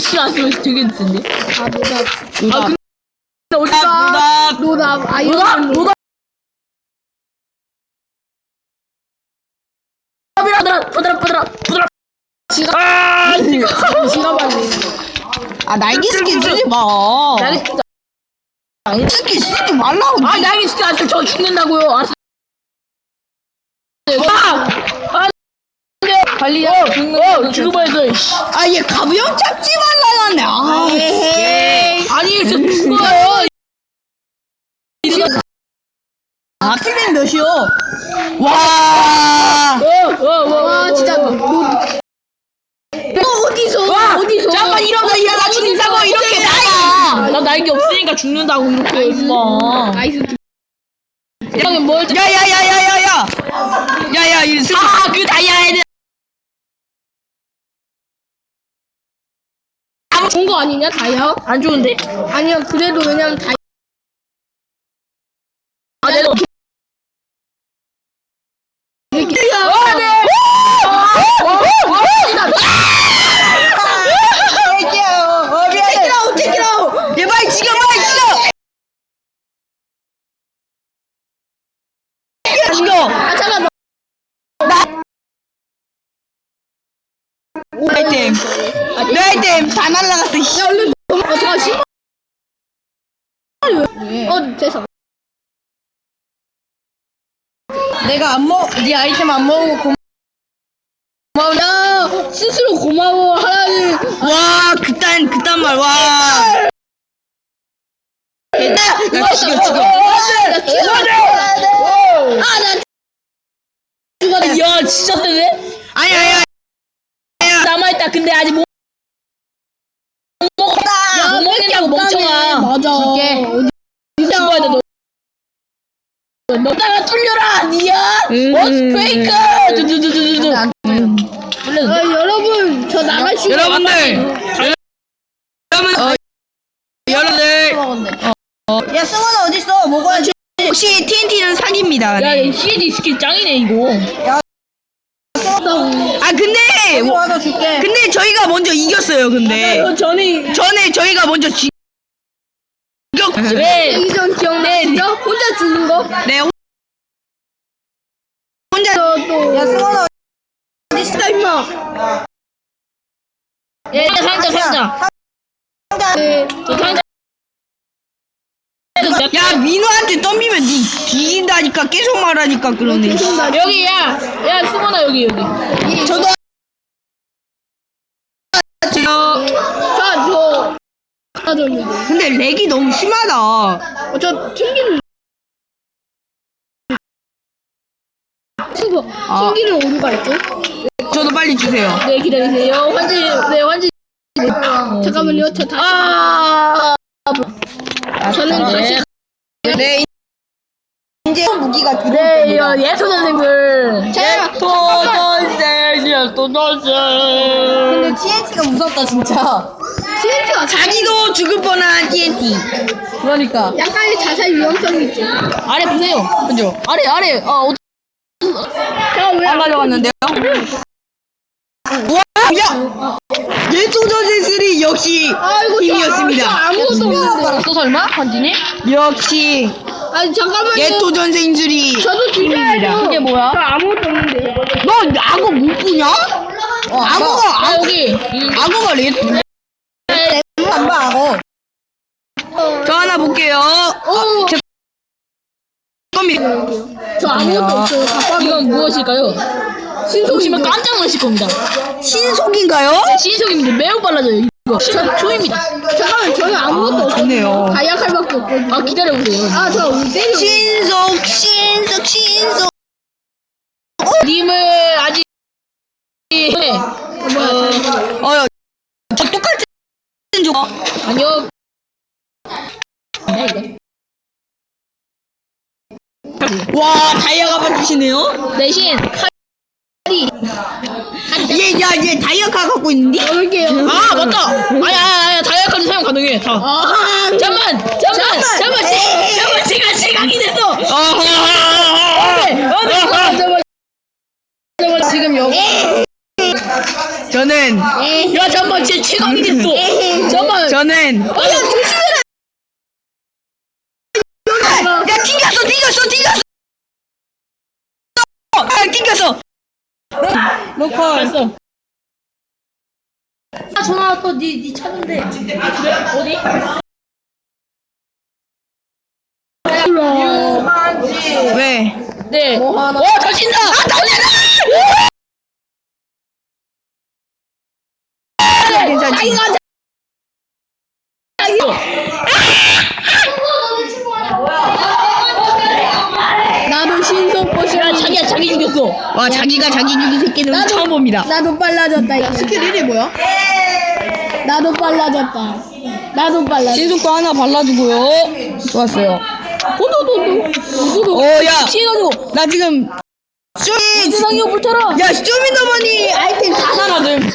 스킨 안 쓰면 되게 센데. 아 노답 아, 근데 어디가? 노답. 노답 노답, 아이언맨 노답. 노답이라, 부드라, 부드라. 지갑 아, 지금. 지갑 안에 아 날개 스킨 쓰지 마. 날개 스킨 아니. 스킨 쓰지 말라고. 아, 날개 스킨 안 쓰면 저 죽는다고요. 아, 관리 어, 어, 죽어버렸어. 이씨. 아 얘 가부형 잡지 말라는데. 아. 에이 아니, 저 죽어요. 아 틀린 몇이요? 와. 어, 어, 어, 와 진짜 노너 어디서 와! 어디서 잠깐 이러다 일어나 죽는다고 이렇게 나가. 나 날개 없으니까 죽는다고 이렇게 임마. 나이스 형이 뭘? 야야야야야야. 야야 이 스. 아, 그 다이아 애들. 좋은 거 아니냐 다이아 안 좋은데? 아니야 그래도 왜냐면 다이 아, 내가 어떻게? 야 아, 네. 어 미안해. 체키라우 얘 빨리 지금 빨리 지금. 지금. 아 잠깐 내 아이템. 내 아이템 다 날라갔어. 씨. 야 얼른 어 잠깐 신발 어 됐어 내가 안 먹, 네 아이템 안 먹고 고... 야 스스로 고마워 하라는 와, 그딴, 그딴 말, 와. 야, 지금, 지금. 나 죽어 아나 죽어 야, 진짜? 아니, 아니, 아니. 남아있다. 근데 아직 못 먹었다. 못 먹는다고 멍청아. 맞아 줄게. 어디 죽어야 돼, 너. 너다가 뚫려라, 니야. 어, 스크레이크. 두두두두두. 아, 뚫렸는데? 여러분 저 나갈 수 여러분들. 여러분, 어, 여러분들. 야, 승원아, 어딨어? 먹어야지. 역시 TNT는 사기입니다. 야, 네. 얘 CAD 스킬 짱이네, 이거. 아, 근데, 와서 줄게 근데 저희가 먼저 이겼어요, 근데. 이거 전에 전에 저희가 먼저 지, 그래. 이전 기억나시죠? 혼자 죽는 거? 네, 혼자. 또 야, 승원아 어딨어 임마 얘, 상자, 상자. 네. 저 상자. 야, 민호한테 덤비면 니 뒤진다니까 계속 말하니까 그러네. 여기, 야. 야, 승원아, 여기, 여기. 저도 자, 저 가졌는데. 근데 렉이 너무 심하다. 어, 저 튕기는. 아. 튕기는 오류가 있죠? 저도 빨리 주세요. 네, 기다리세요. 환지, 네, 환지. 잠깐만요, 저 다시. 아, 저는 다시. 네. 이제 무기가 들어올 네, 겁니다. 어, 예소 선생님들. 자, 예소 선생, 예소 선생. TNT가 무섭다 진짜. TNT가 자기도 죽을 뻔한 TNT. 그러니까. 약간의 자살 위험성이 있죠. 아래 보세요. 그죠? 아래, 아래. 어, 어, 안 가져갔는데요? 와, 야! 예토전세 3 역시 아이고, 힘이었습니다. 저, 아무것도 없는데. 또 설마? 환진이? 역시 아니, 잠깐만요. 예토전세 인술이 저도 죽여야죠. 이게 뭐야? 저 아무것도 없는데. 너 악어 못 보냐? 악어가 아, 악어 여기. 악어가 레 안봐 악어. 저 하나 볼게요. 어, 제 겁니다. 저 아무것도 없어요. 가방 이건 무엇일까요? 보시면 깜짝 놀라실 겁니다. 신속인가요? 신속입니다. 매우 빨라져요. 이거. 초, 초입니다. 잠깐만, 저는 아무것도 없어요. 좋네요. 다이아 칼밖에 없거든요. 아, 기다려보세요. 아, 저 오늘 때려. 신속 신속 신속. 님을 아직. 네. 뭐야, 어, 저 똑같은 조. 아니요. 네. 와 다이아가 받으시네요. 대신 칼이. 얘, 야, 얘 다이아카 갖고 있는데? 넣을게요. 아, 맞다. 아야, 아야, 다이아카드 사용 가능해. 다. 아, 잠만, 잠만, 잠만, 시, 잠만, 제가 시각이 됐어. 아하! 잠만, 잠만, 잠만, 지금 여기. 저는 야 잠깐만 쟤 최강이 됐어 잠깐만 저는 아, 야 조심해라 야 튕겼어 튕겼어 튕겼어 아 튕겼어 로컬 아 전화 왔어 니 니 찾는데 그래 어디? 왜? 네. 오, 터진다! 아, 터진다! 괜찮지? 자기가 자기가 나도 신속 포션. 야, 자기야, 자기 죽였어. 와 자기가 자기 죽인 새끼는 처음 봅니다 나도 빨라졌다. 이거. 스킬 1이 뭐야? 나도 빨라졌다. 나도 빨라. 신속도 하나 발라주고요 좋았어요 도도도도. 어야 피해가지고. 나 지금 쇼미 세상이 불타라. 야 쇼미더머니 아이템 다 사라짐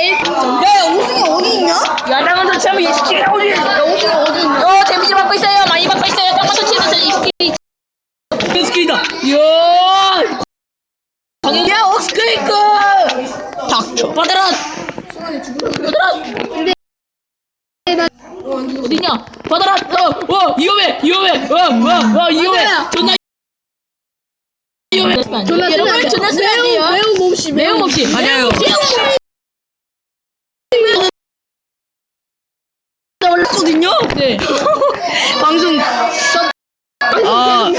야, 오승이 어디 있냐? 야당한테 참이 이 스킬이 어디? 야, 오승이 어디 있냐? 어, 데미지 받고 있어요. 많이 받고 있어요. 땅마터 치면서 이 스킬이. 이 야, 스크레이크. 닥쳐. 받아라. 받아라. 어디냐? 받아라. 어, 어, 위험해, 위험해. 어, 어, 어, 위험해. 존나 위험해. 존나 쓰면 안 돼. 존나 쓰면 안 돼요. 매우 몹시 매운 없이. 맞아요. 올랐거든요. 네. 방송 아, 어,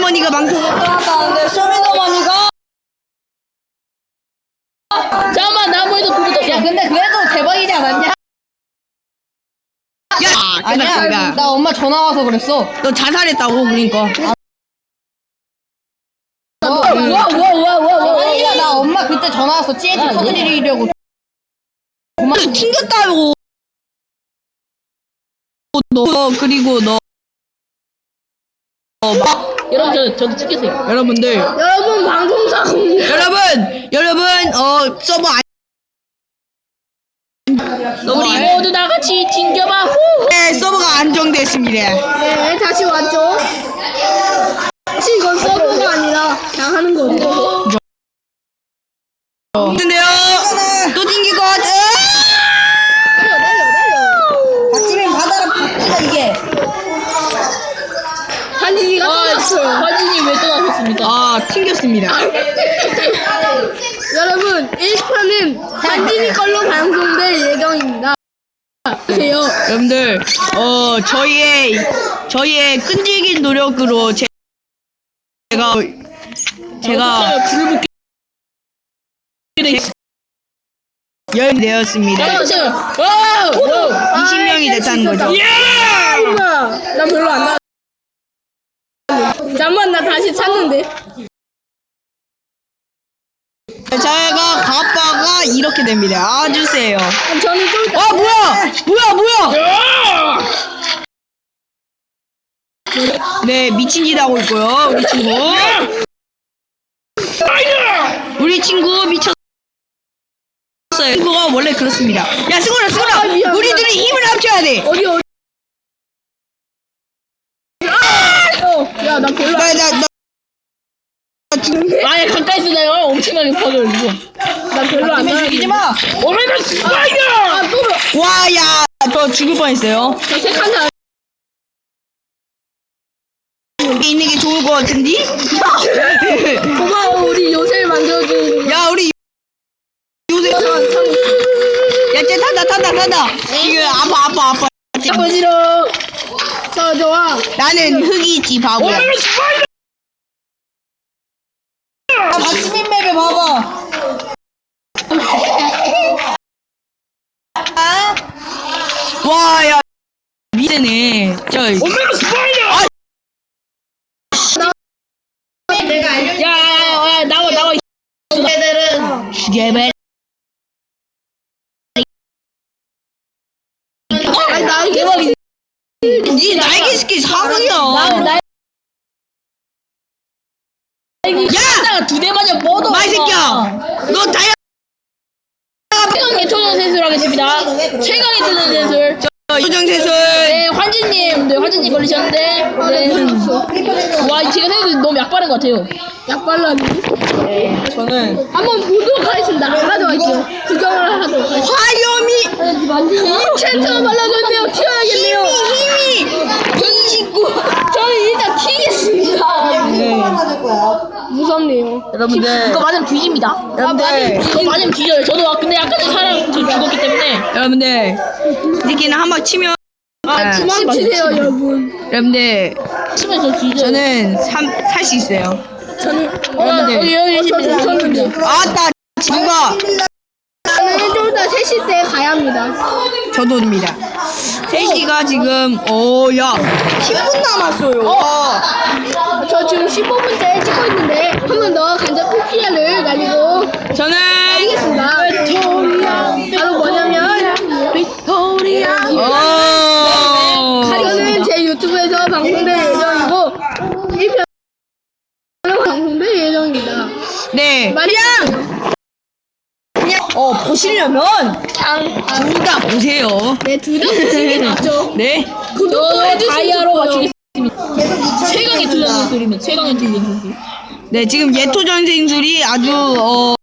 쇼미더머니가 방송을 떠났다는데 쇼미더머니가 잠깐만 나무에도 불이 떴어. 야, 근데 그래도 대박이지 않았냐? 야 아니야. 나 엄마 전화 와서 그랬어. 너 자살했다고 그러니까 와와와와와 아니야, 나 엄마 그때 전화 와서 CNT 아, 터드리려고. 너 튕겼다고 너 그리고 너 어, 막 여러분 저 저도 찍겠어요. 여러분들 여러분 방송사고. 여러분 여러분 어 서버 안 서버 우리 안, 모두 다 같이 튕겨봐. 후. 네, 서버가 안정됐습니다. 네, 다시 왔죠. 혹시 이건 서버가 아니라 그냥 하는 거죠. 근데요 또 튕길 것 같아. 달려, 달려, 달려. 박지민 받아라, 박지가 이게. 떠났어요. 화진이 왜 떠나셨습니까? 아 튕겼습니다. 여러분, 1편은 한진이 걸로 방송될 예정입니다. 보세요. 여러분들 어 저희의 저희의 끈질긴 노력으로 제, 제가 제가 불을 붙게 열 되었습니다. 잠깐만요. 와! 20명이 됐다는 거죠. 나 별로 안 나. 잠만 나 다시 찾는데. 제가 가빠가 이렇게 됩니다. 아 주 세요. 아, 저는 좀. 아 뭐야 뭐야 뭐야 네 미친 짓 하고 있고요 우리 친구 우리 친구 미쳤어요 친구가 원래 그렇습니다 야 승훈아 승훈아 미안, 우리 미안. 둘이 힘을 합쳐야 돼 어디 어디. 아! 어, 야, 나 별로 안. 나, 나, 나, 아예 가까이 쓰나요? 엄청나게 파괴해주고. 나 별로 안 나. 이지 마. 오메가 스파이더! 아, 또. 와, 야, 저 죽을 뻔했어요. 저 색한다. 여기 있는 게 좋을 것 같은데? 고마워, 우리 요새 만들어준. 야, 우리 요새 야, 쟤 탄다, 탄다, 탄다. 지금 아파, 아파, 아파. 지금 아버지로. 저 좋아. 나는 흙이 있지, 바보야. 아, 박지민 맵에 봐봐. 와, 야, 미세네. 저, 오메가 스파이더! 내가 알려줄게. 야, 야, 야, 나와, 나와. 애들은 죽여버려. 아니. 니 날개. 나, 나. 수정세술. 네, 환진님, 네, 환진님 걸리셨는데. 네. 아, 네 와, 제가 생각해도 너무 약발한 것 같아요. 약발라니. 저는 한번 보도록 하겠습니다. 안 가져갈게요. 구경을 하도록 하겠습니다. 화염이 만지냐? 이 챕터가 발라졌네요. 튀어야겠네요. 힘이 힘이 29. 네. 무섭네요. 여러분들 이거 맞으면 뒤집니다. 여러분들 이거 맞으면 뒤져요. 저도 아- 근데 아까 사람 저 죽었기 때문에. 여러분들 이렇게는 한방 치면 아, 그만 치세요, 여러분. 여러분들 치면 저 뒤져요. 저는 살 수 있어요. 저는 어, 여기, 여기, 여기, 저. 아따 친구 좀 이따 3시 때 가야 합니다. 저도입니다. 3시가 지금 어야 10분 남았어요. 와. 저 지금 15분째 찍고 있는데 한 번 더 간접 PPL을 날리고 저는 하겠습니다. 바로 뭐냐면 빅토리아. 어. 저는 제 유튜브에서 방송될 예정이고 1편 방송될 예정입니다. 네. 많이 어 보시려면 둘다 보세요. 네, 둘다 보시는 게 낫죠. 네. 구독도 다이아로. 맞추겠습니다. 최강의 투전 선수입니다. 최강의 투전 선수. 네 지금 예토 전생 술이 아주 어